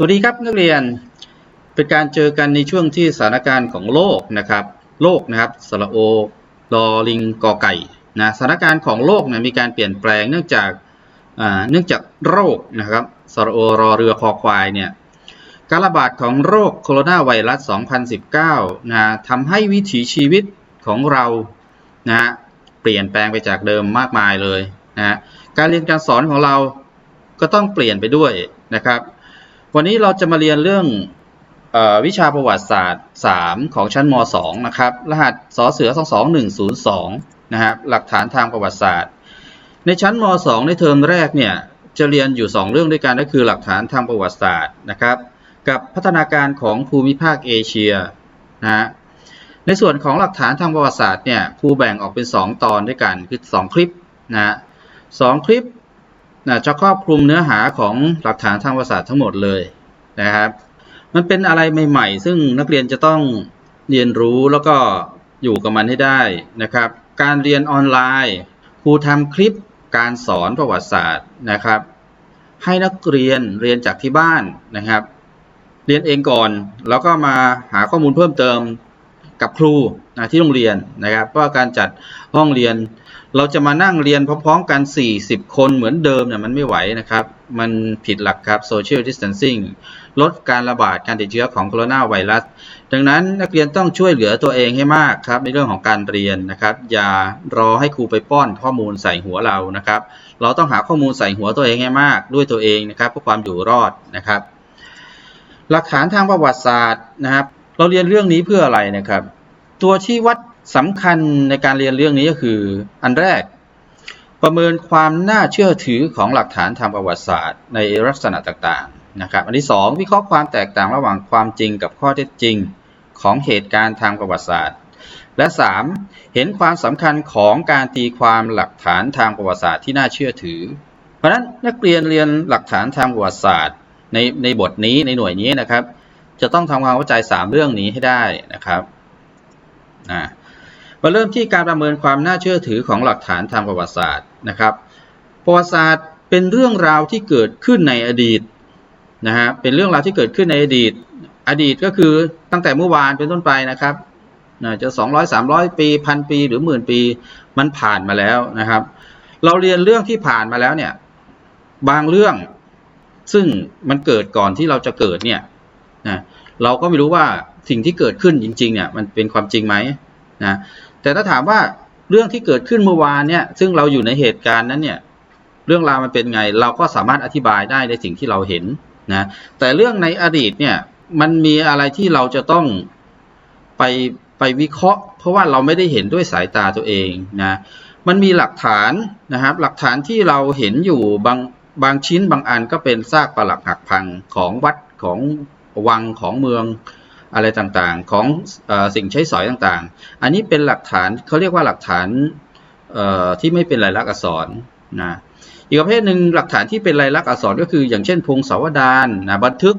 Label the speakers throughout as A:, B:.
A: สวัสดีครับนักเรียน เป็นการเจอกันในช่วงที่สถานการณ์ของโลกนะครับ โลกนะครับสระโอรอลิงกอไก่นะสถานการณ์ของโลกเนี่ยมีการเปลี่ยนแปลงเนื่องจากเนื่องจากโรคนะครับสระโอรอเรือคอควายเนี่ยการระบาดของโรคโคโรนาไวรัส 2019นะทำให้วิถีชีวิตของเรานะเปลี่ยนแปลงไปจากเดิมมากมายเลยนะการเรียนการสอนของเราก็ต้องเปลี่ยนไปด้วยนะครับ วันนี้เราจะมาเรียนเรื่องอวิชาประวัติศาสตร์ 3 ของชั้นม 2 นะครับ รหัสสเสือ 22102 นะครับ หลักฐานทางประวัติศาสตร์ ในชั้นม 2 ในเทอมแรกเนี่ย จะเรียนอยู่ 2 เรื่องด้วยกันก็คือหลักฐานทางประวัติศาสตร์นะครับ กับพัฒนาการของภูมิภาคเอเชียนะฮะ ในส่วนของหลักฐานทางประวัติศาสตร์เนี่ย ครูแบ่งออกเป็น 2 ตอนด้วยกัน คือ 2 คลิปนะฮะสองคลิป นะจะครอบคลุมเนื้อหาของหลักฐานทางประวัติศาสตร์ทั้งหมดเลยนะครับ มันเป็นอะไรใหม่ ๆ ซึ่งนักเรียนจะต้องเรียนรู้แล้วก็อยู่กับมันให้ได้นะครับ การเรียนออนไลน์ครูทำคลิปการสอนประวัติศาสตร์นะครับ ให้นักเรียนเรียนจากที่บ้านนะครับ เรียนเองก่อนแล้วก็มาหาข้อมูลเพิ่มเติมกับครู นะที่โรงเรียนนะครับเพราะว่าการจัดห้องเรียน เราจะมานั่งเรียนพร้อมๆกัน 40 คนเหมือนเดิมเนี่ยมันไม่ไหวนะครับ มันผิดหลักครับ social distancing ลดการระบาดการติดเชื้อของโคโรนาไวรัส ดังนั้นนักเรียนต้องช่วยเหลือตัวเองให้มากครับในเรื่องของการเรียนนะครับ อย่ารอให้ครูไปป้อนข้อมูลใส่หัวเรานะครับ เราต้องหาข้อมูลใส่หัวตัวเองให้มากด้วยตัวเองนะครับเพื่อความอยู่รอดนะครับ หลักฐานทางประวัติศาสตร์นะครับ เราเรียนเรื่องนี้เพื่ออะไรนะครับ ตัวชี้วัดสำคัญในการเรียนเรื่องนี้ก็คือ อันแรก ประเมินความน่าเชื่อถือของหลักฐานทางประวัติศาสตร์ ในลักษณะต่างๆนะครับ อันที่ 2 วิเคราะห์ความแตกต่างระหว่างความจริงกับข้อเท็จจริงของเหตุการณ์ทางประวัติศาสตร์ และ 3. เห็นความสำคัญของการตีความหลักฐานทางประวัติศาสตร์ที่น่าเชื่อถือ เพราะฉะนั้นนักเรียนเรียนหลักฐานทางประวัติศาสตร์ ในในบทนี้ในหน่วยนี้นะครับ จะต้องทำความเข้าใจ 3 เรื่องนี้ให้ได้นะครับ นะมาเริ่มที่การประเมินความน่าเชื่อถือของหลักฐานทางประวัติศาสตร์นะครับ ประวัติศาสตร์เป็นเรื่องราวที่เกิดขึ้นในอดีตนะฮะเป็นเรื่องราวที่เกิดขึ้นในอดีต อดีตก็คือตั้งแต่เมื่อวานเป็นต้นไปนะครับนะจะ200 300 ปีพันปีหรือหมื่นปีมันผ่านมาแล้วนะครับ เราเรียนเรื่องที่ผ่านมาแล้วเนี่ยบางเรื่องซึ่งมันเกิดก่อนที่เราจะเกิดเนี่ยนะเราก็ไม่รู้ว่า สิ่งที่เกิดขึ้นจริงๆเนี่ยมันเป็นความจริงไหมนะแต่ถ้าถามว่าเรื่องที่เกิดขึ้นเมื่อวานเนี่ยซึ่งเราอยู่ในเหตุการณ์นั้นเนี่ยเรื่องราวมันเป็นไง เราก็สามารถอธิบายได้ในสิ่งที่เราเห็นนะแต่เรื่องในอดีตเนี่ยมันมีอะไรที่เราจะต้องไปไปวิเคราะห์ เพราะว่าเราไม่ได้เห็นด้วยสายตาตัวเองนะมันมีหลักฐานนะครับหลักฐานที่เราเห็นอยู่บางบางชิ้นบางอันก็เป็นซากปรักหักพังของวัดของวังของเมือง อะไรต่างๆ ของอสิ่งใช้สอยต่างๆ อันนี้เป็นหลักฐานเขาเรียกว่าหลักฐานที่ไม่เป็นลายลักษณ์อักษรนะอีกประเภทหนึ่งหลักฐานที่เป็นลายลักษณ์อักษรก็คือ อย่างเช่นพงศาวดารนะบันทึก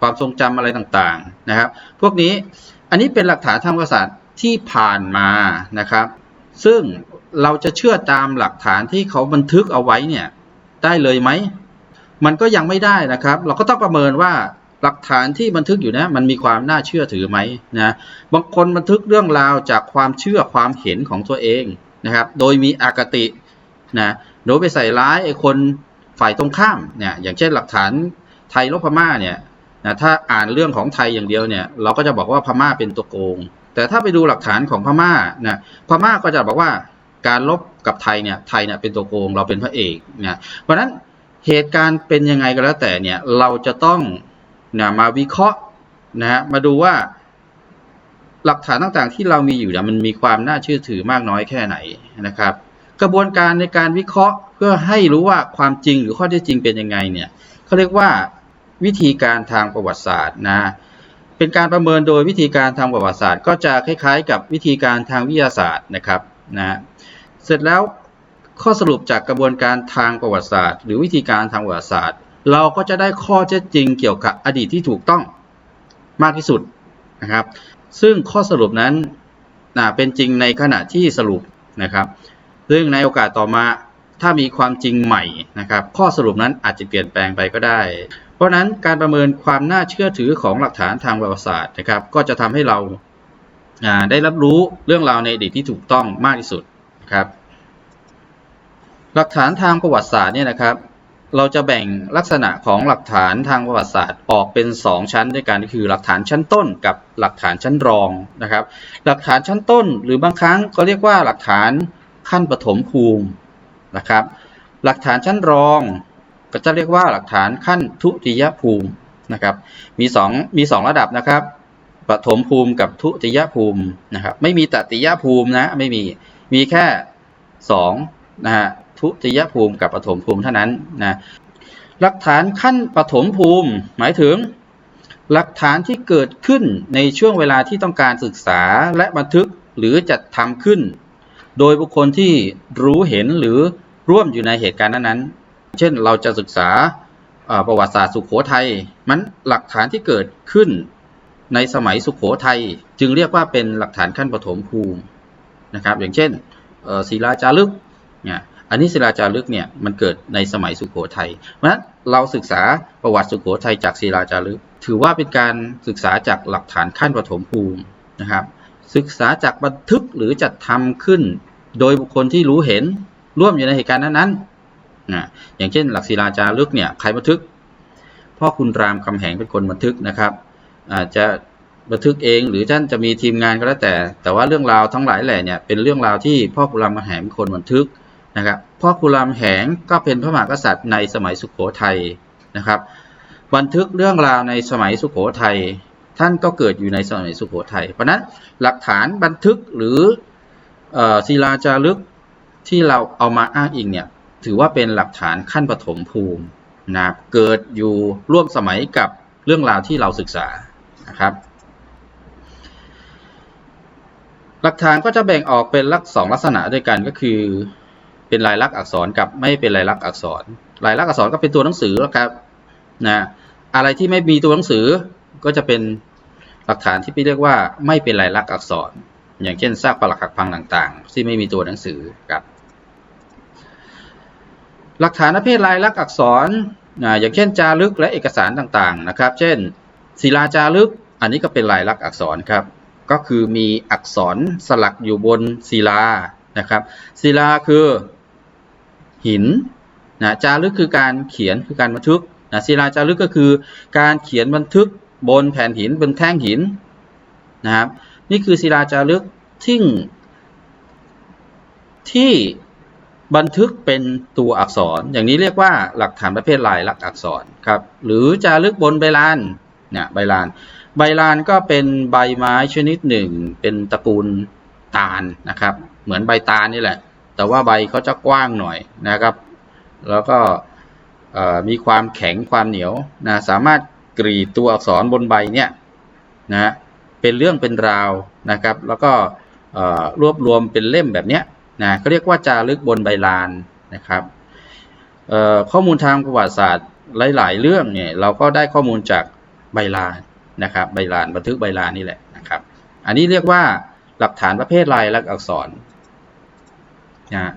A: ความทรงจำอะไรต่างๆนะครับ พวกนี้อันนี้เป็นหลักฐานทางประวัติศาสตร์ที่ผ่านมานะครับ ซึ่งเราจะเชื่อตามหลักฐานที่เขาบันทึกเอาไว้เนี่ยได้เลยไหม มันก็ยังไม่ได้นะครับ เราก็ต้องประเมินว่า หลักฐานที่บันทึกอยู่นะ มันมีความน่าเชื่อถือไหมนะบางคนบันทึกเรื่องราวจากความเชื่อความเห็นของตัวเองนะครับ โดยมีอคตินะโดยไปใส่ร้ายไอ้คนฝ่ายตรงข้ามเนี่ยอย่างเช่นหลักฐานไทยลบพม่าเนี่ยนะถ้าอ่านเรื่องของไทยอย่างเดียวเนี่ย เราก็จะบอกว่าพม่าเป็นตัวโกง แต่ถ้าไปดูหลักฐานของพม่านะพม่าก็จะบอกว่าการลบกับไทยเนี่ยไทยเนี่ยเป็นตัวโกงเราเป็นพระเอกนะเพราะฉะนั้นเหตุการณ์เป็นยังไงก็แล้วแต่เนี่ยเราจะต้อง นะมาวิเคราะห์นะฮะมาดูว่า หลักฐานต่างๆ ที่เรามีอยู่เนี่ยมันมีความน่าเชื่อถือมากน้อยแค่ไหนนะครับ กระบวนการในการวิเคราะห์เพื่อให้รู้ว่าความจริงหรือข้อเท็จจริงเป็นยังไงเนี่ยเขาเรียกว่าวิธีการทางประวัติศาสตร์นะเป็นการประเมินโดยวิธีการทางประวัติศาสตร์ ก็จะคล้ายๆ กับวิธีการทางวิทยาศาสตร์นะครับนะเสร็จแล้วข้อสรุปจากกระบวนการทางประวัติศาสตร์ หรือวิธีการทางประวัติศาสตร์ เราก็จะได้ข้อเท็จจริงเกี่ยวกับอดีตที่ถูกต้องมากที่สุดนะครับ ซึ่งข้อสรุปนั้นนะเป็นจริงในขณะที่สรุปนะครับ ซึ่งในโอกาสต่อมาถ้ามีความจริงใหม่นะครับ ข้อสรุปนั้นอาจจะเปลี่ยนแปลงไปก็ได้ เพราะนั้นการประเมินความน่าเชื่อถือของหลักฐานทางประวัติศาสตร์นะครับ ก็จะทำให้เราอ่าได้รับรู้เรื่องราวในอดีตที่ถูกต้องมากที่สุดนะครับ หลักฐานทางประวัติศาสตร์เนี่ยนะครับ เราจะแบ่งลักษณะของหลักฐานทางประวัติศาสตร์ออกเป็น 2 ชั้นด้วยกันก็คือหลักฐานชั้นต้นกับหลักฐานชั้นรองนะครับ หลักฐานชั้นต้นหรือบางครั้งก็เรียกว่าหลักฐานขั้นปฐมภูมินะครับ หลักฐานชั้นรองก็จะเรียกว่าหลักฐานขั้นทุติยภูมินะครับ มี2มี 2 ระดับนะครับปฐมภูมิกับทุติยภูมินะครับ ไม่มีตติยภูมินะไม่มีมีแค่2นะฮะ ทุติยภูมิกับปฐมภูมิเท่านั้นนะหลักฐานขั้นปฐมภูมิ หมายถึง หลักฐานที่เกิดขึ้นในช่วงเวลาที่ต้องการศึกษาและบันทึกหรือจัดทำขึ้น โดยบุคคลที่รู้เห็นหรือร่วมอยู่ในเหตุการณ์นั้นๆ เช่นเราจะศึกษาประวัติศาสตร์สุขโขทัยมันหลักฐานที่เกิดขึ้นในสมัยสุขโขทัยจึงเรียกว่าเป็นหลักฐานขั้นปฐมภูมินะครับ อย่างเช่นศิลาจารึกเนี่ย อันนี้ศิลาจารึกเนี่ยมันเกิดในสมัยสุขโขทัยเพราะฉะนั้นเราศึกษาประวัติสุขโขทัยจากศิลาจารึก ถือว่าเป็นการศึกษาจากหลักฐานขั้นปฐมภูมินะครับ ศึกษาจากบันทึกหรือจัดทำขึ้น โดยบุคคลที่รู้เห็นร่วมอยู่ในเหตุการณ์นั้นๆนะอย่างเช่น หลักศิลาจารึกเนี่ยใครบันทึกพ่อคุณรามคำแหงเป็นคนบันทึกนะครับอาจจะบันทึกเองหรือท่านจะมีทีมงานก็แล้วแต่ แต่ว่าเรื่องราวทั้งหลายแหล่เนี่ยเป็นเรื่องราวที่พ่อคุณรามคำแหงเป็นคนบันทึก นะครับพ่อคุรามแหงก็เป็นพระมหากษัตริย์ในสมัยสุขโขทัยนะครับ บันทึกเรื่องราวในสมัยสุขโขทัยท่านก็เกิดอยู่ในสมัยสุขโขทัยเพราะนั้นหลักฐานบันทึกหรือศิลาจารึกที่เราเอามาอ้างอิงเนี่ยถือว่าเป็นหลักฐานขั้นปฐมภูมินะครับเกิดอยู่ร่วมสมัยกับเรื่องราวที่เราศึกษานะครับ หลักฐานก็จะแบ่งออกเป็นลักสองลักษณะด้วยกันก็คือ เป็นลายลักษณ์อักษรกับไม่เป็นลายลักษณ์อักษร ลายลักษณ์อักษรก็เป็นตัวหนังสือแล้วครับนะอะไรที่ไม่มีตัวหนังสือก็จะเป็นหลักฐานที่พี่เรียกว่าไม่เป็นลายลักษณ์อักษร อย่างเช่นซากปรักหักพังต่างๆ ที่ไม่มีตัวหนังสือครับ หลักฐานประเภทลายลักษณ์อักษรนะอย่างเช่นจารึกและเอกสารต่างๆนะครับ เช่น ศิลาจารึก อันนี้ก็เป็นลายลักษณ์อักษรครับ ก็คือมีอักษรสลักอยู่บนศิลานะครับ ศิลาคือ หินนะจารึกคือการเขียนคือการบันทึกนะศิลาจารึกก็คือการเขียนบันทึกบนแผ่นหินบนแท่งหินนะครับนี่คือศิลาจารึกที่ที่บันทึกเป็นตัวอักษร อย่างนี้เรียกว่าหลักฐานประเภทลายลักษณ์อักษรครับหรือจารึกบนใบลานเนี่ยใบลาน ใบลานก็เป็นใบไม้ชนิดหนึ่ง เป็นตระกูลตาลนะครับ เหมือนใบตาลนี่แหละ แต่ว่าใบเขาจะกว้างหน่อยนะครับ แล้วก็มีความแข็งความเหนียวนะสามารถกรีดตัวอักษรบนใบเนี่ยนะเป็นเรื่องเป็นราวนะครับ แล้วก็รวบรวมเป็นเล่มแบบเนี้ยนะเขาเรียกว่าจารึกบนใบลานนะครับข้อมูลทางประวัติศาสตร์หลาย ๆ เรื่องเนี่ยเราก็ได้ข้อมูลจากใบลานนะครับใบลานบันทึกใบลานนี่แหละนะครับ อันนี้เรียกว่าหลักฐานประเภทลายลักษณ์อักษร นะ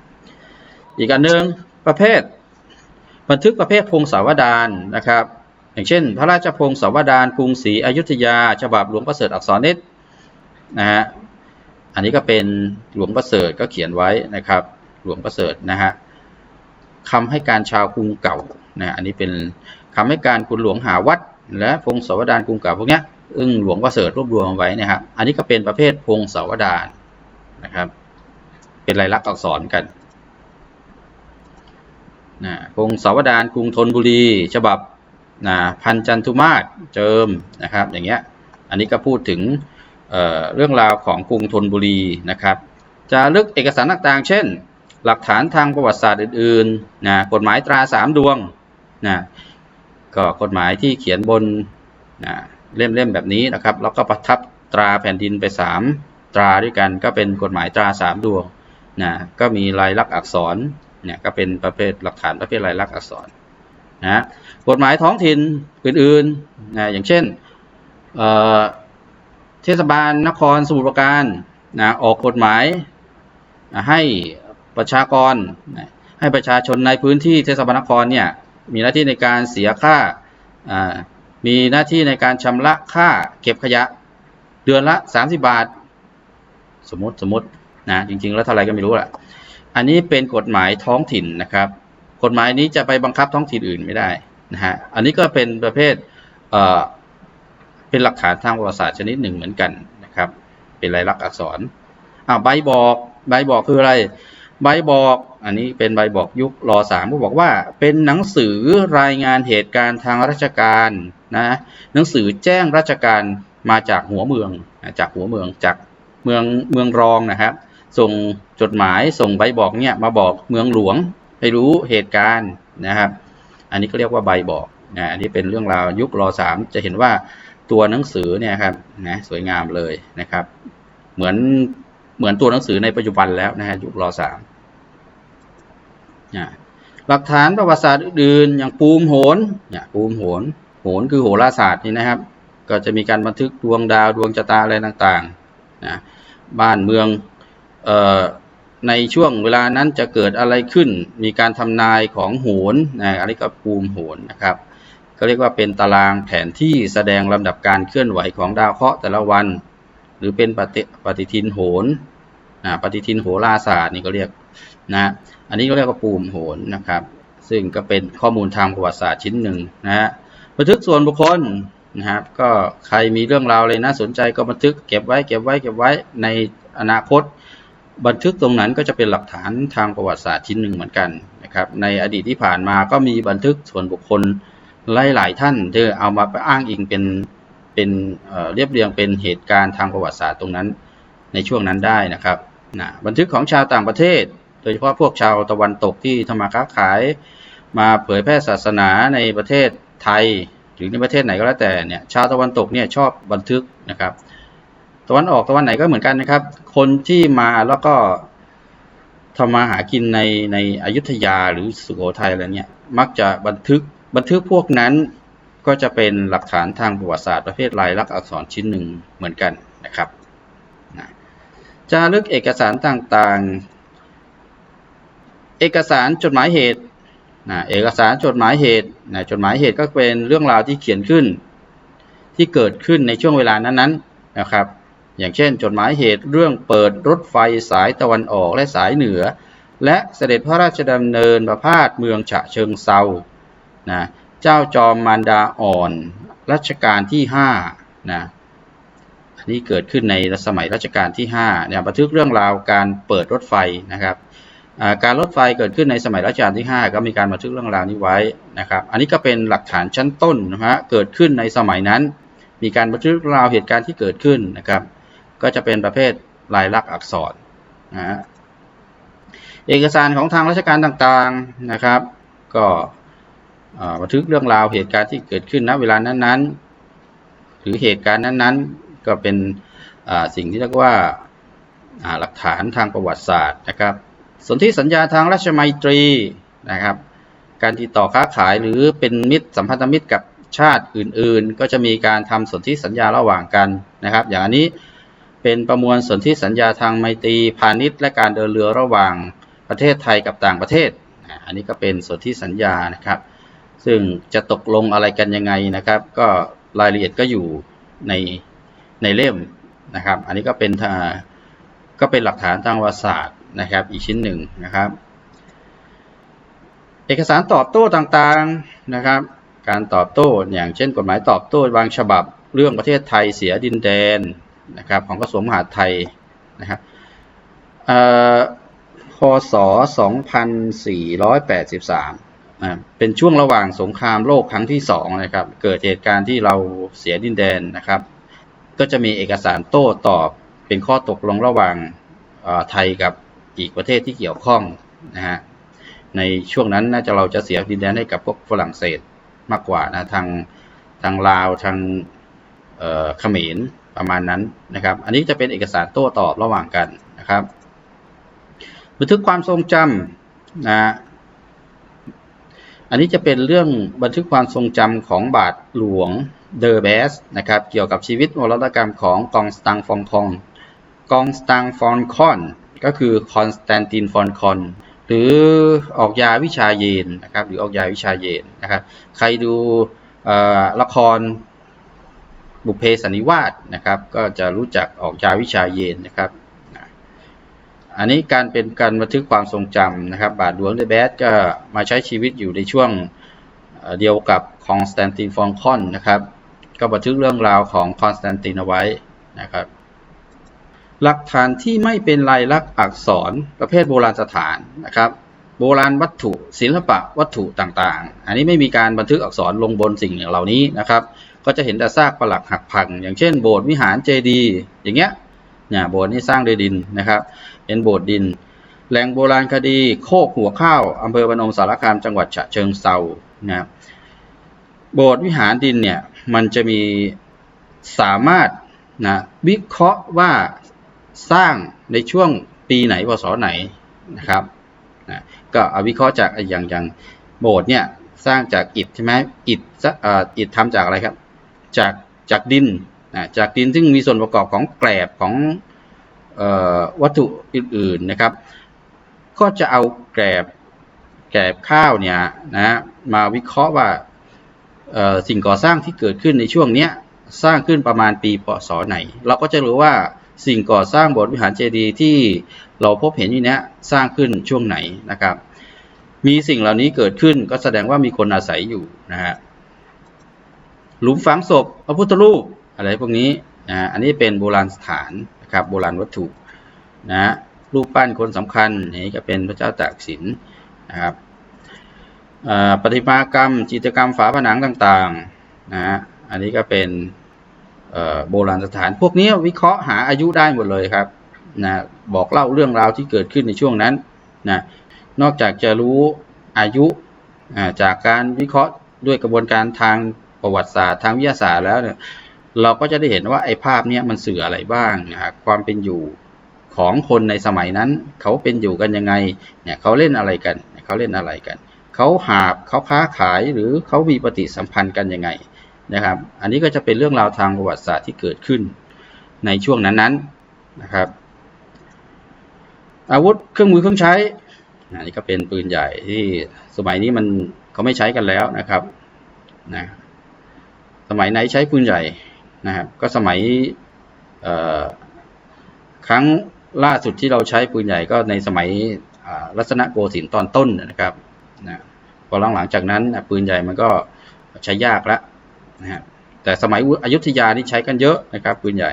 A: อีกอันหนึ่งประเภท บันทึกประเภทพงศาวดารนะครับ อย่างเช่น พระราชพงศาวดารกรุงศรีอยุธยา ฉบับหลวงประเสริฐอักษรน็ตนะฮะอันนี้ก็เป็นหลวงประเสริฐก็เขียนไว้นะครับ หลวงประเสริฐนะฮะคำให้การชาวกรุงเก่านะอันนี้เป็นคำให้การคุณหลวงหาวัด และพงศาวดารกรุงเก่าพวกนี้ยซึ่งหลวงประเสริฐรวบรวมเอาไว้นะครับ อันนี้ก็เป็นประเภทพงศาวดารนะครับ เป็นลายลักษณ์อักษรกันนะพงศาวดารกรุงธนบุรี ฉบับนะพันจันทุมาศเจิมนะครับ อย่างเงี้ย อันนี้ก็พูดถึงเเรื่องราวของกรุงธนบุรีนะครับจารึกเอกสารต่างๆ เช่น หลักฐานทางประวัติศาสตร์อื่นๆนะกฎหมายตราสามดวงนะก็กฎหมายที่เขียนบนนะเล่มๆแบบนี้นะครับ แล้วก็ประทับตราแผ่นดินไปสามตราด้วยกันก็เป็นกฎหมายตราสามดวง นะก็มีลายลักษณ์อักษรเนี่ยก็เป็นประเภทหลักฐานประเภทลายลักษณ์อักษรนะกฎหมายท้องถิ่นอื่นๆนะอย่างเช่นเเทศบาลนครสมุทรปราการนะออกกฎหมายนะให้ประชากรนะให้ประชาชนในพื้นที่เทศบาลนครเนี่ยมีหน้าที่ในการเสียค่าอ่ามีหน้าที่ในการชำระค่าเก็บขยะเดือนละ 30 บาท สมมติสมมติ นะจริง ๆ แล้วเท่าไรก็ไม่รู้แหละอันนี้เป็นกฎหมายท้องถิ่นนะครับ กฎหมายนี้จะไปบังคับท้องถิ่นอื่นไม่ได้นะฮะอันนี้ก็เป็นประเภทเอ่อเป็นหลักฐานทางประวัติศาสตร์ชนิดหนึ่งเหมือนกันนะครับ เป็นลายลักษณ์อักษรอ่าใบบอกใบบอกคืออะไร ใบบอก อันนี้เป็นใบบอกยุครอสามก็บอกว่า เป็นหนังสือรายงานเหตุการณ์ทางราชการนะหนังสือแจ้งราชการมาจากหัวเมืองจากหัวเมืองจากเมืองเมืองรองนะครับ ส่งจดหมายส่งใบบอกเนี่ยมาบอกเมืองหลวงให้รู้เหตุการณ์นะครับ อันนี้ก็เรียกว่าใบบอกนะอันนี้เป็นเรื่องราวยุครอสามจะเห็นว่าตัวหนังสือเนี่ยครับนะสวยงามเลยนะครับ เหมือนเหมือนตัวหนังสือในปัจจุบันแล้วนะฮะยุครอสามนะหลักฐานประวัติศาสตร์อื่นๆอย่างปูมโหนเนี่ยปูมโหนโหนคือโหราศาสตร์นี่นะครับ ก็จะมีการบันทึกดวงดาวดวงชะตาอะไรต่างๆนะบ้านเมือง ในช่วงเวลานั้นจะเกิดอะไรขึ้น มีการทำนายของโหนนะอันนี้ก็ปูมโหนนะครับก็เรียกว่าเป็นตารางแผนที่แสดงลำดับการเคลื่อนไหวของดาวเคราะห์แต่ละวัน หรือเป็นปฏิปฏิทินโหนนะปฏิทินโหราศาสตร์นี่ก็เรียกนะอันนี้ก็เรียกว่าปูมโหนนะครับ ซึ่งก็เป็นข้อมูลทางประวัติศาสตร์ชิ้นหนึ่งนะฮะบันทึกส่วนบุคคลนะครับก็ใครมีเรื่องราวอะไรน่าสนใจก็บันทึกเก็บไว้เก็บไว้เก็บไว้ในอนาคต บันทึกตรงนั้นก็จะเป็นหลักฐานทางประวัติศาสตร์ชิ้นหนึ่งเหมือนกันนะครับ ในอดีตที่ผ่านมาก็มีบันทึกส่วนบุคคลหลายหลายๆท่านที่เอามาอ้างอิงเป็นเป็นเเรียบเรียงเป็นเหตุการณ์ทางประวัติศาสตร์ตรงนั้นในช่วงนั้นได้นะครับนะบันทึกของชาวต่างประเทศ โดยเฉพาะพวกชาวตะวันตกที่ทำมาค้าขาย มาเผยแพร่ศาสนาในประเทศไทย หรือในประเทศไหนก็แล้วแต่เนี่ยชาวตะวันตกเนี่ยชอบบันทึกนะครับ ตะวันออกตะวันไหนก็เหมือนกันนะครับ คนที่มาแล้วก็ทำมาหากินในในอยุธยาหรือสุโขทัยอะไรเนี่ย มักจะบันทึกบันทึกพวกนั้นก็จะเป็นหลักฐานทางประวัติศาสตร์ประเภทลายลักษณ์อักษรชิ้นหนึ่งเหมือนกันนะครับนะจารึกเอกสารต่างๆ เอกสารจดหมายเหตุนะเอกสารจดหมายเหตุนะจดหมายเหตุก็เป็นเรื่องราวที่เขียนขึ้น ที่เกิดขึ้นในช่วงเวลานั้นๆนะครับ อย่างเช่น จดหมายเหตุเรื่องเปิดรถไฟสายตะวันออกและสายเหนือ และเสด็จพระราชดำเนินประพาสเมืองฉะเชิงเซานะเจ้าจอมมารดาอ่อนรัชกาลที่5นะอันนี้เกิดขึ้นในสมัยรัชกาลที่5เนี่ยบันทึกเรื่องราวการเปิดรถไฟนะครับการรถไฟเกิดขึ้นในสมัยรัชกาลที่ 5 ก็มีการบันทึกเรื่องราวนี้ไว้นะครับ อันนี้ก็เป็นหลักฐานชั้นต้นนะฮะเกิดขึ้นในสมัยนั้น มีการบันทึกเรื่องราวเหตุการณ์ที่เกิดขึ้นนะครับ ก็จะเป็นประเภทลายลักษณ์อักษรนะฮะเอกสารของทางราชการต่างๆนะครับ ก็บันทึกเรื่องราวเหตุการณ์ที่เกิดขึ้นณเวลานั้นๆ หรือเหตุการณ์นั้นๆ ก็เป็นสิ่งที่เรียกว่าหลักฐานทางประวัติศาสตร์นะครับสนธิสัญญาทางราชมัยตรีนะครับ การติดต่อค้าขายหรือเป็นมิตรสัมพันธมิตรกับชาติอื่นๆ ก็จะมีการทำสนธิสัญญาระหว่างกันนะครับ อย่างอันนี้ เป็นประมวลสนธิสัญญาทางไมตรีพาณิชย์ และการเดินเรือระหว่างประเทศไทยกับต่างประเทศ อันนี้ก็เป็นสนธิสัญญานะครับ ซึ่งจะตกลงอะไรกันยังไงนะครับ ก็รายละเอียดก็อยู่ในในเล่มนะครับ อันนี้ก็เป็นก็เป็นหลักฐานทางประวัติศาสตร์นะครับ อีกชิ้นหนึ่งนะครับ เอกสารตอบโต้ต่างๆนะครับ การตอบโต้อย่างเช่น กฎหมายตอบโต้บางฉบับเรื่องประเทศไทยเสียดินแดน นะครับของกระทรวงมหาดไทยนะครับเอ่อพศ 2483อ่าเป็นช่วงระหว่างสงครามโลกครั้งที่สองนะครับ เกิดเหตุการณ์ที่เราเสียดินแดนนะครับ ก็จะมีเอกสารโต้ตอบเป็นข้อตกลงระหว่างไทยกับอีกประเทศที่เกี่ยวข้องนะฮะ ในช่วงนั้นน่าจะเราจะเสียดินแดนให้กับพวกฝรั่งเศสมากกว่านะทางทางลาวทางเขมร ประมาณนั้นนะครับ อันนี้จะเป็นเอกสารโต้ตอบระหว่างกันนะครับ บันทึกความทรงจำนะอันนี้จะเป็นเรื่องบันทึกความทรงจำของบาทหลวงเดอร์เบสนะครับเกี่ยวกับชีวิตมรดกรรมของกองสตังฟองคองกองสตังฟอนคอนก็คือคอนสแตนตินฟอนคอนหรือออกยาวิชาเยนนะครับหรือออกยาวิชาเยนนะครับใครดูละคร บุเพสันนิวาสนะครับ ก็จะรู้จักออกยาวิชาเยนนะครับอันนี้การเป็นการบันทึกความทรงจำนะครับ บาทหลวงเดแบดก็มาใช้ชีวิตอยู่ในช่วงเอ่อเดียวกับคอนสแตนตินฟองคอนนะครับ ก็บันทึกเรื่องราวของคอนสแตนตินเอาไว้นะครับ หลักฐานที่ไม่เป็นลายลักษณ์อักษรประเภทโบราณสถานนะครับ โบราณวัตถุศิลปะวัตถุต่างๆ อันนี้ไม่มีการบันทึกอักษรลงบนสิ่งเหล่านี้นะครับ ก็จะเห็นแต่ซากปรักหักพัง อย่างเช่นโบสถ์วิหารเจดีย์อย่างเงี้ยเนี่ยโบสถ์นี่สร้างด้วยดินนะครับเป็นโบสถ์ดิน แหล่งโบราณคดี โคกหัวข้าวอำเภอพนมสารคามจังหวัดฉะเชิงเซานะครับโบสถ์วิหารดินเนี่ยมันจะมีสามารถนะวิเคราะห์ว่าสร้างในช่วงปีไหนพศไหนนะครับนะก็เอาวิเคราะห์จากอย่างอย่างโบสถ์เนี่ยสร้างจากอิฐใช่ไหมอิฐออิฐทำจากอะไรครับ จากจากดินนะจากดินซึ่งมีส่วนประกอบของแกลบของออวัตถุอื่นๆนะครับ ก็จะเอาแกลบแกลบข้าวเนี่ยนะมาวิเคราะห์ว่าสิ่งก่อสร้างที่เกิดขึ้นในช่วงเนี้ยสร้างขึ้นประมาณปีพศไหน เราก็จะรู้ว่าสิ่งก่อสร้างโบสถ์วิหารเจดีย์ที่เราพบเห็นอยู่เนี้ยสร้างขึ้นช่วงไหนนะครับ มีสิ่งเหล่านี้เกิดขึ้นก็แสดงว่ามีคนอาศัยอยู่นะฮะ หลุมฝังศพพระพุทธรูปอะไรพวกนี้นะอันนี้เป็นโบราณสถานนะครับโบราณวัตถุนะรูปปั้นคนสำคัญนนี้ก็เป็นพระเจ้าตากสินนะครับอ่าประติมากรรม จิตรกรรมฝาผนังต่างๆนะฮะอันนี้ก็เป็นโบราณสถาน พวกนี้วิเคราะห์หาอายุได้หมดเลยครับนะบอกเล่าเรื่องราวที่เกิดขึ้นในช่วงนั้นนะนอกจากจะรู้อายุจากการวิเคราะห์ด้วยกระบวนการทาง ประวัติศาสตร์ทางวิทยาศาสตร์แล้วเนี่ยเราก็จะได้เห็นว่าไอ้ภาพเนี้ยมันสื่ออะไรบ้างนะครับความเป็นอยู่ของคนในสมัยนั้น เขาเป็นอยู่กันยังไงเนี่ยเขาเล่นอะไรกันเขาเล่นอะไรกัน เขาหาบเขาค้าขายหรือเขามีปฏิสัมพันธ์กันยังไงนะครับ อันนี้ก็จะเป็นเรื่องราวทางประวัติศาสตร์ที่เกิดขึ้นในช่วงนั้นๆนะครับ อาวุธเครื่องมือเครื่องใช้อันนี้ก็เป็นปืนใหญ่ที่สมัยนี้มันเขาไม่ใช้กันแล้วนะครับนะ สมัยไหนใช้ปืนใหญ่นะครับ ก็สมัยครั้งล่าสุดที่เราใช้ปืนใหญ่ก็ในสมัยรัตนโกสินทร์ตอนต้นนะครับนะพอหลังๆจากนั้นปืนใหญ่มันก็ใช้ยากแล้วนะฮะแต่สมัยอยุธยานี่ใช้กันเยอะนะครับปืนใหญ่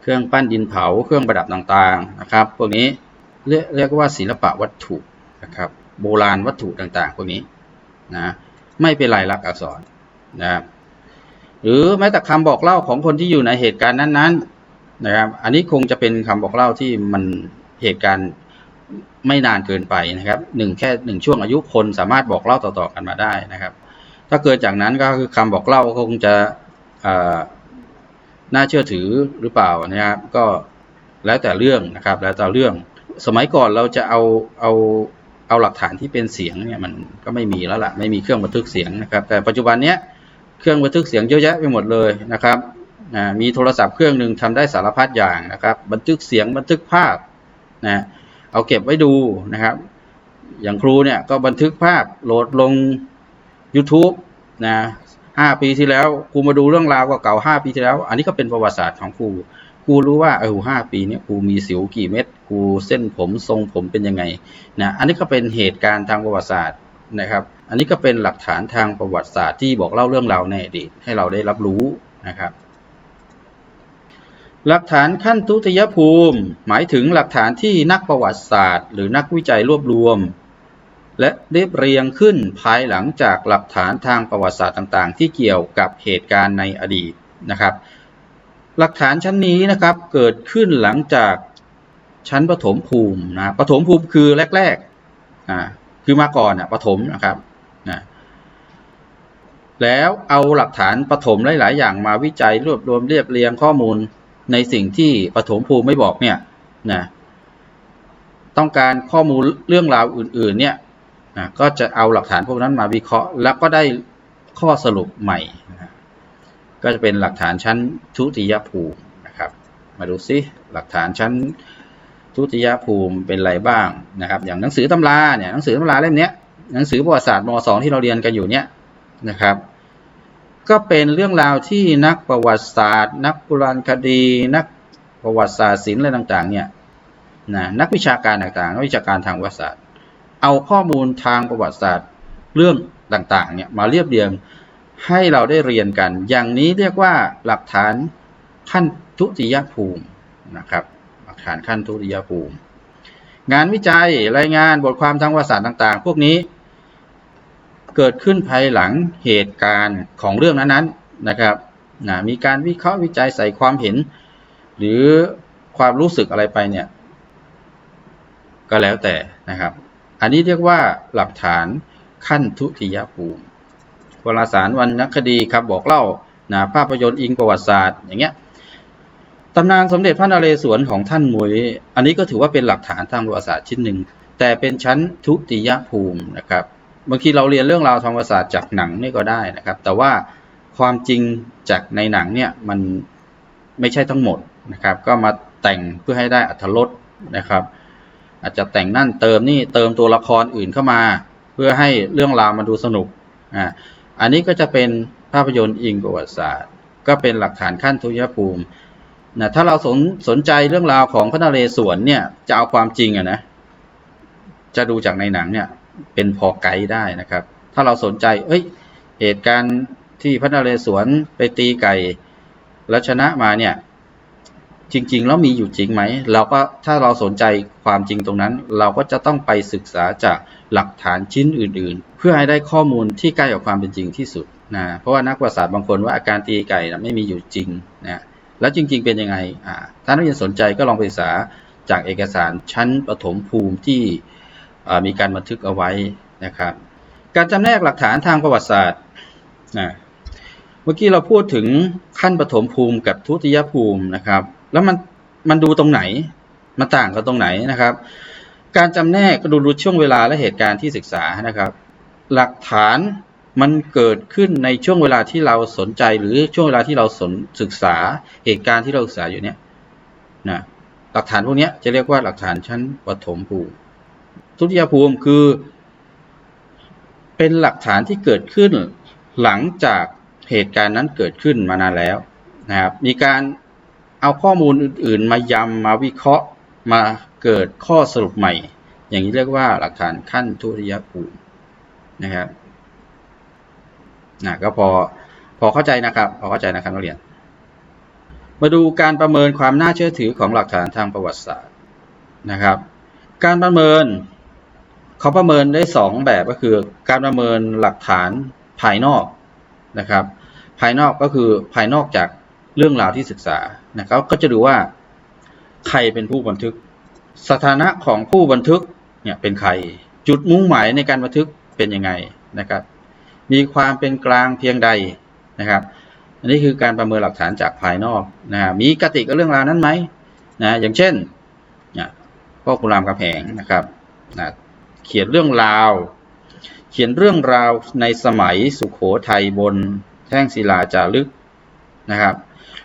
A: เครื่องปั้นดินเผาเครื่องประดับต่างๆนะครับพวกนี้เรียกเรียกว่าศิลปะวัตถุนะครับ โบราณวัตถุต่างๆพวกนี้นะไม่เป็นลายลักษณ์อักษร นะครับหรือแม้แต่คำบอกเล่าของคนที่อยู่ในเหตุการณ์นั้นๆนะครับ อันนี้คงจะเป็นคำบอกเล่าที่มันเหตุการณ์ไม่นานเกินไปนะครับหนึ่งแค่หนึ่งช่วงอายุคนสามารถบอกเล่าต่อๆกันมาได้นะครับ ถ้าเกิดจากนั้นก็คือคำบอกเล่าก็คงจะน่าเชื่อถือหรือเปล่านะครับ ก็แล้วแต่เรื่องนะครับ แล้วแต่เรื่องสมัยก่อนเราจะเอาเอาเอาหลักฐานที่เป็นเสียงเนี่ยมันก็ไม่มีแล้วล่ะไม่มีเครื่องบันทึกเสียงนะครับ แต่ปัจจุบันเนี้ย เครื่องบันทึกเสียงเยอะแยะไปหมดเลยนะครับอ่ามีโทรศัพท์เครื่องหนึ่งทำได้สารพัดอย่างนะครับ บันทึกเสียงบันทึกภาพนะเอาเก็บไว้ดูนะครับ อย่างครูเนี่ยก็บันทึกภาพโหลดลง YouTube นะห้าปีที่แล้วครูมาดูเรื่องราวเก่าห้าปีที่แล้ว อันนี้ก็เป็นประวัติศาสตร์ของครูครูรู้ว่าเออห้าปีเนี้ยครูมีสิวกี่เม็ดครูเส้นผมทรงผมเป็นยังไงนะอันนี้ก็เป็นเหตุการณ์ทางประวัติศาสตร์นะครับ อันนี้ก็เป็นหลักฐานทางประวัติศาสตร์ที่บอกเล่าเรื่องราวในอดีตให้เราได้รับรู้นะครับ หลักฐานขั้นทุติยภูมิ หมายถึงหลักฐานที่นักประวัติศาสตร์ หรือนักวิจัยรวบรวม และเรียบเรียงขึ้นภายหลังจากหลักฐานทางประวัติศาสตร์ต่าง ๆ ที่เกี่ยวกับเหตุการณ์ในอดีตนะครับ หลักฐานชั้นนี้นะครับเกิดขึ้นหลังจากชั้นปฐมภูมินะปฐมภูมิคือแรกๆอ่าคือมาก่อนอะปฐมนะครับ แล้วเอาหลักฐานปฐมหลาย ๆ อย่างมาวิจัยรวบรวมเรียบเรียงข้อมูลในสิ่งที่ปฐมภูมิไม่บอกเนี่ยนะต้องการข้อมูลเรื่องราวอื่น ๆ เนี่ยนะก็จะเอาหลักฐานพวกนั้นมาวิเคราะห์ แล้วก็ได้ข้อสรุปใหม่นะก็จะเป็นหลักฐานชั้นทุติยภูมินะครับ มาดูซิหลักฐานชั้นทุติยภูมิเป็นอะไรบ้างนะครับ อย่างหนังสือตำราเนี่ยหนังสือตำราเล่มนี้หนังสือประวัติศาสตร์ม .2 ที่เราเรียนกันอยู่เนี่ยนะครับ ก็เป็นเรื่องราวที่นักประวัติศาสตร์ นักโบราณคดี นักประวัติศาสตร์ศิลป์อะไรต่างๆ เนี่ยนะนักวิชาการต่างๆนักวิชาการทางประวัติศาสตร์ เอาข้อมูลทางประวัติศาสตร์เรื่องต่างๆ เนี่ยมาเรียบเรียงให้เราได้เรียนกัน อย่างนี้เรียกว่าหลักฐานขั้นทุติยภูมินะครับหลักฐานขั้นทุติยภูมิ งานวิจัยรายงานบทความทางประวัติศาสตร์ต่างๆ พวกนี้ เกิดขึ้นภายหลังเหตุการณ์ของเรื่องนั้นๆนะครับนะมีการวิเคราะห์วิจัยใส่ความเห็น หรือความรู้สึกอะไรไปเนี่ย ก็แล้วแต่นะครับ อันนี้เรียกว่าหลักฐานขั้นทุติยภูมิวารสารวรรณคดีครับบอกเล่านะภาพยนตร์อิงประวัติศาสตร์อย่างเงี้ยตำนานสมเด็จพระนเรศวรของท่านมุยอันนี้ก็ถือว่าเป็นหลักฐานทางประวัติศาสตร์ชิ้นหนึ่งแต่เป็นชั้นทุติยภูมินะครับ บางทีเราเรียนเรื่องราวทางประวัติศาสตร์จากหนังนี่ก็ได้นะครับ แต่ว่าความจริงจากในหนังเนี่ยมันไม่ใช่ทั้งหมดนะครับ ก็มาแต่งเพื่อให้ได้อัธรสนะครับ อาจจะแต่งนั่นเติมนี่เติมตัวละครอื่นเข้ามา เพื่อให้เรื่องราวมันดูสนุกอ่าอันนี้ก็จะเป็นภาพยนตร์อิงประวัติศาสตร์ ก็เป็นหลักฐานขั้นทุยภูมินะถ้าเราสนสนใจเรื่องราวของพระนเรศวรเนี่ยจะเอาความจริงอะนะจะดูจากในหนังเนี่ย เป็นพอไกด์ได้นะครับ ถ้าเราสนใจ เอ้ย เหตุการณ์ที่พระนเรศวรไปตีไก่แล้วชนะมาเนี่ย จริง ๆ แล้วมีอยู่จริงไหม เราก็ถ้าเราสนใจความจริงตรงนั้น เราก็จะต้องไปศึกษาจากหลักฐานชิ้นอื่น ๆ เพื่อให้ได้ข้อมูลที่ใกล้กับความเป็นจริงที่สุดนะ เพราะว่านักประวัติศาสตร์บางคนว่าอาการตีไก่นะไม่มีอยู่จริงนะ แล้วจริง ๆ เป็นยังไง อ่า ถ้านักเรียนสนใจก็ลองไปศึกษาจากเอกสารชั้นปฐมภูมิที่ มีการบันทึกเอาไว้นะครับ การจำแนกหลักฐานทางประวัติศาสตร์นะเมื่อกี้เราพูดถึงขั้นปฐมภูมิกับทุติยภูมินะครับ แล้วมันมันดูตรงไหน มันต่างกันตรงไหนนะครับ การจำแนกก็ดูดูช่วงเวลาและเหตุการณ์ที่ศึกษานะครับ หลักฐานมันเกิดขึ้นในช่วงเวลาที่เราสนใจหรือช่วงเวลาที่เราสนศึกษาเหตุการณ์ที่เราศึกษาอยู่เนี้ยนะหลักฐานพวกนี้จะเรียกว่าหลักฐานชั้นปฐมภูมิ ทุติยภูมิคือ เป็นหลักฐานที่เกิดขึ้น หลังจากเหตุการณ์นั้นเกิดขึ้นมานานแล้วนะครับ มีการเอาข้อมูลอื่น ๆ มายำมาวิเคราะห์มาเกิดข้อสรุปใหม่ อย่างนี้เรียกว่าหลักฐานขั้นทุติยภูมินะครับนะก็พอพอเข้าใจนะครับ พอเข้าใจนะครับนักเรียน มาดูการประเมินความน่าเชื่อถือของหลักฐานทางประวัติศาสตร์นะครับ การประเมิน เขาประเมินได้สองแบบก็คือการประเมินหลักฐานภายนอกนะครับ ภายนอกก็คือภายนอกจากเรื่องราวที่ศึกษานะครับ ก็จะดูว่าใครเป็นผู้บันทึก สถานะของผู้บันทึกเนี่ยเป็นใคร จุดมุ่งหมายในการบันทึกเป็นยังไงนะครับ มีความเป็นกลางเพียงใดนะครับอันนี้คือการประเมินหลักฐานจากภายนอกนะมีกติกับเรื่องราวนั้นไหมนะอย่างเช่นเนี่ยพ่อคุณรามคำแหงนะครับนะ เขียนเรื่องราว เขียนเรื่องราวในสมัยสุขโขทัยบนแท่งศิลาจารึกนะครับ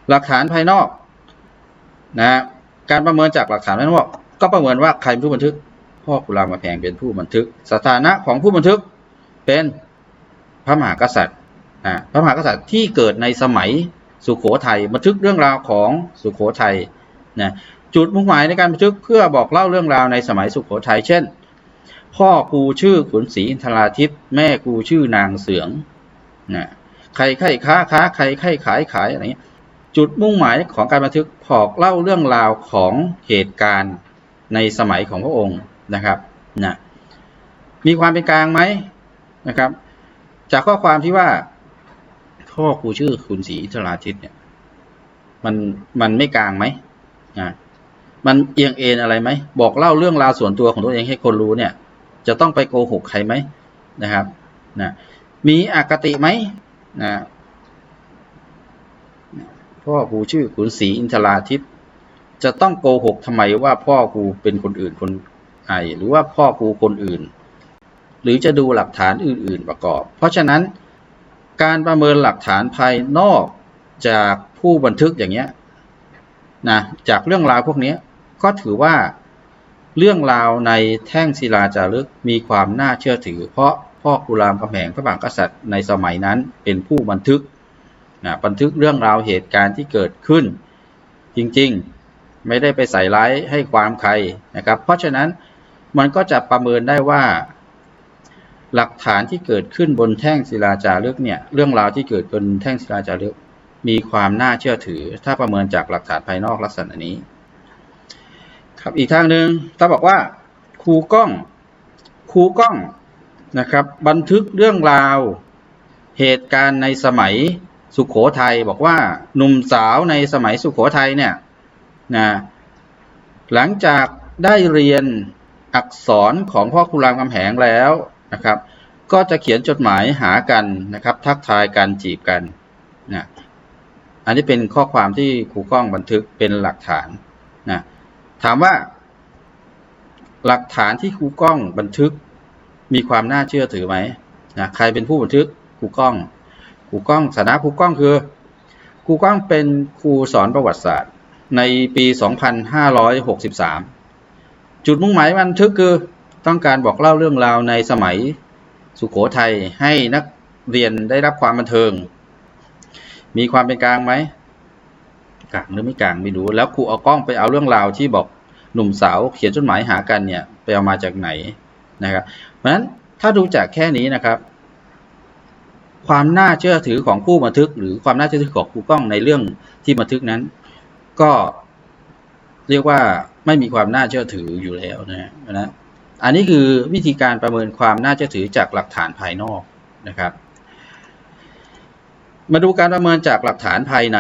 A: หลักฐานภายนอกนะการประเมินจากหลักฐานภายนอกก็ประเมินว่าใครเป็นผู้บันทึก พ่อคุรามคำแหงเป็นผู้บันทึก สถานะของผู้บันทึกเป็นพระมหากษัตริย์พระมหากษัตริย์ที่เกิดในสมัยสุขโขทัยบันทึกเรื่องราวของสุขโขทัยนะจุดมุ่งหมายในการบันทึกเพื่อบอกเล่าเรื่องราวในสมัยสุขโขทัยเช่น พ่อกูชื่อขุนศรีอินทราทิตแม่กูชื่อนางเสืองนะใครไข่ค้าค้าใครไข่ขายขายอะไรเงี้ยจุดมุ่งหมายของการบันทึกบอกเล่าเรื่องราวของเหตุการณ์ในสมัยของพระองค์นะครับนะมีความเป็นกลางไหมนะครับ จากข้อความที่ว่าพ่อคูชื่อคุณศรีอินทราทิตเนี่ย มันมันไม่กลางไหมนะมันเอียงเอ็นอะไรไหม บอกเล่าเรื่องราวส่วนตัวของตัวเองให้คนรู้เนี่ย จะต้องไปโกหกใครไหมนะครับนะมีอคติไหมนะพ่อครูชื่อขุนศรีอินทราทิตจะต้องโกหกทำไมว่าพ่อครูเป็นคนอื่นคนไอหรือว่าพ่อครูคนอื่น หรือจะดูหลักฐานอื่น ๆประกอบ เพราะฉะนั้นการประเมินหลักฐานภายนอกจากผู้บันทึกอย่างเงี้ยนะจากเรื่องราวพวกนี้ก็ถือว่า เรื่องราวในแท่งศิลาจารึกมีความน่าเชื่อถือ เพราะพ่อครูรามคำแหงพระมหากษัตริย์ในสมัยนั้นเป็นผู้บันทึกนะบันทึกเรื่องราวเหตุการณ์ที่เกิดขึ้น จริงๆไม่ได้ไปใส่ร้ายให้ความใครนะครับ เพราะฉะนั้นมันก็จะประเมินได้ว่า หลักฐานที่เกิดขึ้นบนแท่งศิลาจารึกเนี่ยเรื่องราวที่เกิดบนแท่งศิลาจารึกมีความน่าเชื่อถือ ถ้าประเมินจากหลักฐานภายนอกลักษณะนี้ ครับอีกทางหนึ่งถ้าบอกว่าครูกล้องครูกล้องนะครับ บันทึกเรื่องราว เหตุการณ์ในสมัยสุขโขทัยบอกว่าหนุ่มสาวในสมัยสุขโขทัยเนี่ยนะหลังจากได้เรียนอักษรของพ่อครูรามคำแหงแล้วนะครับ ก็จะเขียนจดหมายหากันนะครับ ทักทายกันจีบกันนะอันนี้เป็นข้อความที่ครูกล้องบันทึกเป็นหลักฐานนะ ถามว่า หลักฐานที่ครูกล้องบันทึกมีความน่าเชื่อถือไหมนะใครเป็นผู้บันทึกครูกล้องครูกล้องสถานะครูกล้องคือครูกล้องเป็นครูสอนประวัติศาสตร์ ในปี 2563 จุดมุ่งหมายบันทึกคือต้องการบอกเล่าเรื่องราวในสมัยสุขโขทัยให้นักเรียนได้รับความบันเทิง มีความเป็นกลางไหม กลางหรือไม่กลางไม่รู้ แล้วครูเอากล้องไปเอาเรื่องราวที่บอกหนุ่มสาวเขียนจดหมายหากันเนี่ยไปเอามาจากไหนนะครับเพราะฉะนั้นถ้าดูจากแค่นี้นะครับ ความน่าเชื่อถือของผู้บันทึก หรือความน่าเชื่อถือของครูกล้องในเรื่องที่บันทึกนั้น ก็เรียกว่าไม่มีความน่าเชื่อถืออยู่แล้วนะนะอันนี้คือวิธีการประเมินความน่าเชื่อถือจากหลักฐานภายนอกนะครับ มาดูการประเมินจากหลักฐานภายใน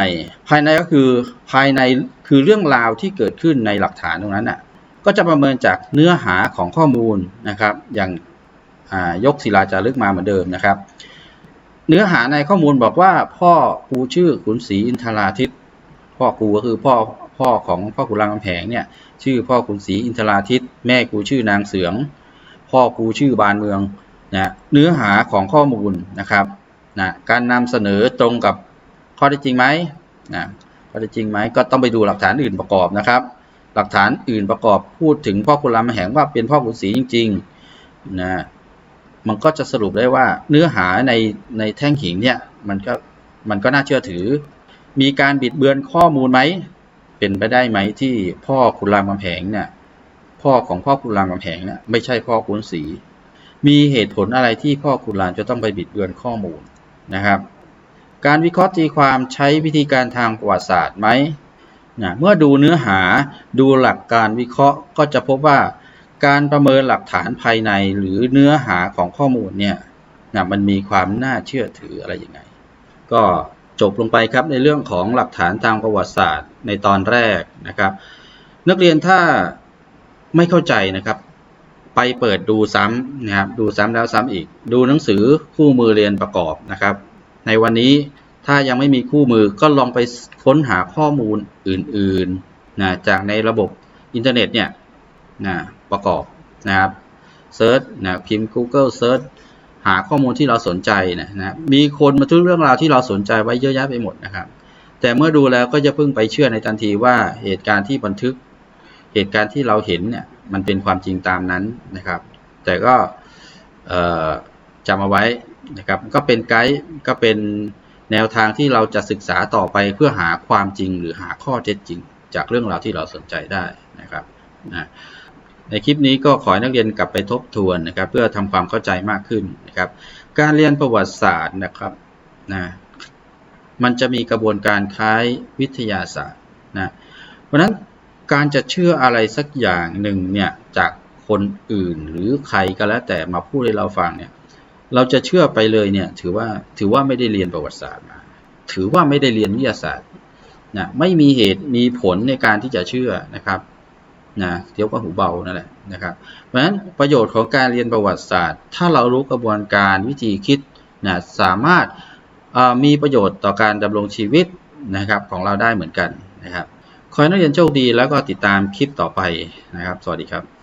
A: ภายในก็คือภายในคือเรื่องราวที่เกิดขึ้นในหลักฐานตรงนั้นน่ะก็จะประเมินจากเนื้อหาของข้อมูลนะครับ อย่างยกศิลาจารึกมาเหมือนเดิมนะครับ เนื้อหาในข้อมูลบอกว่าพ่อครูชื่อขุนศรีอินทราทิตพ่อครูก็คือพ่อพ่อของพ่อขุนรามคำแหงเนี่ยชื่อพ่อขุนศรีอินทราทิตแม่ครูชื่อนางเสือง พ่อครูชื่อบานเมืองนะเนื้อหาของข้อมูลนะครับ นะการนำเสนอตรงกับข้อเท็จจริงไหมนะข้อเท็จจริงไหมก็ต้องไปดูหลักฐานอื่นประกอบนะครับ หลักฐานอื่นประกอบพูดถึงพ่อขุนรามแหงว่าเป็นพ่อขุนศรีจริงๆนะมันก็จะสรุปได้ว่าเนื้อหาในในแท่งหินเนี่ยมันก็มันก็น่าเชื่อถือ มีการบิดเบือนข้อมูลไหมเป็นไปได้ไหมที่พ่อขุนรามคำแหงเนี่ยพ่อของพ่อขุนรามคำแหงเนี่ยไม่ใช่พ่อขุนศรีมีเหตุผลอะไรที่พ่อขุนรามจะต้องไปบิดเบือนข้อมูล นะครับการวิเคราะห์ตีความใช้วิธีการทางประวัติศาสตร์ไหมนะเมื่อดูเนื้อหาดูหลักการวิเคราะห์ก็จะพบว่าการประเมินหลักฐานภายในหรือเนื้อหาของข้อมูลเนี่ยนะมันมีความน่าเชื่อถืออะไรยังไง ก็จบลงไปครับในเรื่องของหลักฐานทางประวัติศาสตร์ในตอนแรกนะครับ นักเรียนถ้าไม่เข้าใจนะครับ ไปเปิดดูซ้ำนะครับดูซ้ำแล้วซ้ำอีก ดูหนังสือคู่มือเรียนประกอบนะครับ ในวันนี้ถ้ายังไม่มีคู่มือก็ลองไปค้นหาข้อมูลอื่นๆนะจากในระบบอินเทอร์เน็ตเนี่ยนะประกอบนะครับเซิร์ชนะพิมพ์ Google Search หาข้อมูลที่เราสนใจนะนะมีคนมาทุกเรื่องราวที่เราสนใจไว้เยอะแยะไปหมดนะครับ แต่เมื่อดูแล้วก็จะเพิ่งไปเชื่อในทันทีว่าเหตุการณ์ที่บันทึก เหตุการณ์ที่เราเห็นเนี่ย มันเป็นความจริงตามนั้นนะครับ แต่ก็จำเอาไว้นะครับก็เป็นไกด์ก็เป็นแนวทางที่เราจะศึกษาต่อไปเพื่อหาความจริงหรือหาข้อเท็จจริง จากเรื่องราวที่เราสนใจได้นะครับนะในคลิปนี้ก็ขอให้นักเรียนกลับไปทบทวนนะครับ เพื่อทำความเข้าใจมากขึ้นนะครับ การเรียนประวัติศาสตร์นะครับนะมันจะมีกระบวนการคล้ายวิทยาศาสตร์นะเพราะฉะนั้น การจะเชื่ออะไรสักอย่างหนึ่งเนี่ยจากคนอื่นหรือใครก็แล้วแต่มาพูดให้เราฟังเนี่ย เราจะเชื่อไปเลยเนี่ย ถือว่าถือว่าไม่ได้เรียนประวัติศาสตร์มา ถือว่าไม่ได้เรียนวิทยาศาสตร์นะไม่มีเหตุมีผลในการที่จะเชื่อนะครับนะเทียวกับหูเบานั่นแหละนะครับ เพราะฉะนั้นประโยชน์ของการเรียนประวัติศาสตร์ ถ้าเรารู้กระบวนการวิธีคิดนะสามารถมีประโยชน์ต่อการดำรงชีวิตนะครับของเราได้เหมือนกันนะครับ ขอให้นักเรียนโชคดีแล้วก็ติดตามคลิปต่อไปนะครับ สวัสดีครับ